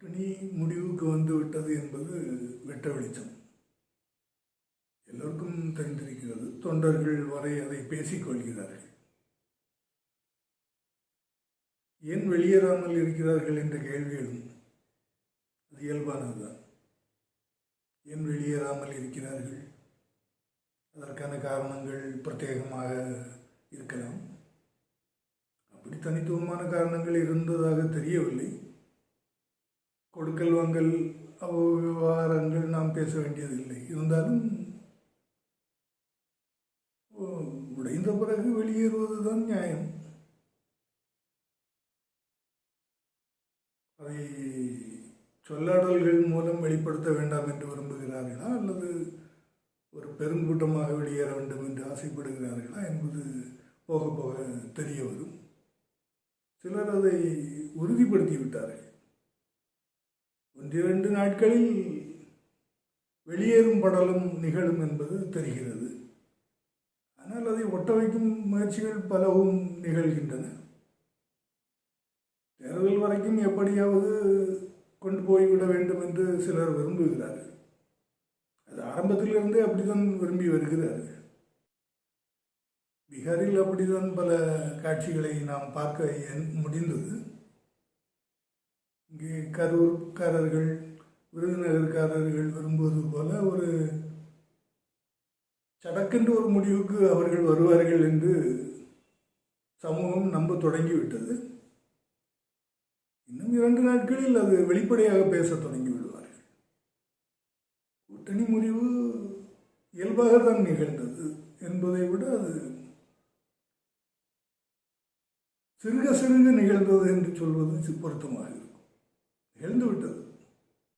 கூட்டணி முடிவுக்கு வந்து விட்டது என்பது வெட்ட வெளிச்சம். எல்லோருக்கும் தெரிந்திருக்கிறது தொண்டர்கள் வரை அதை பேசிக் கொள்கிறார்கள். ஏன் வெளியேறாமல் இருக்கிறார்கள் என்ற கேள்விகளும் அது இயல்பானதுதான். ஏன் வெளியேறாமல் இருக்கிறார்கள்? அதற்கான காரணங்கள் பிரத்யேகமாக இருக்கலாம். அப்படி தனித்துவமான காரணங்கள் இருந்ததாக தெரியவில்லை. கொடுக்கல் வாங்கல் விவகாரங்கள் நாம் பேச வேண்டியதில்லை. இருந்தாலும் ஓ, உடைந்த பிறகு வெளியேறுவதுதான் நியாயம். அதை சொல்லாடல்கள் மூலம் வெளிப்படுத்த வேண்டாம் என்று விரும்புகிறார்களா? அல்லது ஒரு பெருங்கூட்டமாக வெளியேற வேண்டும் என்று ஆசைப்படுகிறார்களா என்பது போக போக தெரிய வரும். சிலர் அதை உறுதிப்படுத்தி விட்டார்கள் இரண்டு நாட்களில் வெளியேறும் படலும் நிகழும் என்பது தெரிகிறது. ஆனால் அதை ஒட்ட வைக்கும் முயற்சிகள் பலவும் நிகழ்கின்றன. தேர்தல் வரைக்கும் எப்படியாவது கொண்டு போய்விட வேண்டும் என்று சிலர் விரும்புகிறார்கள். அது ஆரம்பத்திலிருந்தே அப்படித்தான் விரும்பி வருகிறார்கள். பீகாரில் அப்படித்தான் பல காட்சிகளை நாம் பார்க்க என்- முடிந்தது. கரூர்காரர்கள் விருதுநகர்காரர்கள் விரும்புவது போல ஒரு சடக்கென்று ஒரு முடிவுக்கு அவர்கள் வருவார்கள் என்று சமூகம் நம்ப தொடங்கிவிட்டது. இன்னும் இரண்டு நாட்களில் அது வெளிப்படையாக பேசத் தொடங்கி விடுவார்கள். கூட்டணி முடிவு இயல்பாக தான் நிகழ்ந்தது என்பதை விட அது சிறுக சிறுக நிகழ்ந்தது என்று சொல்வது பொருத்தமாக இருக்கும். எழுந்து விட்டது.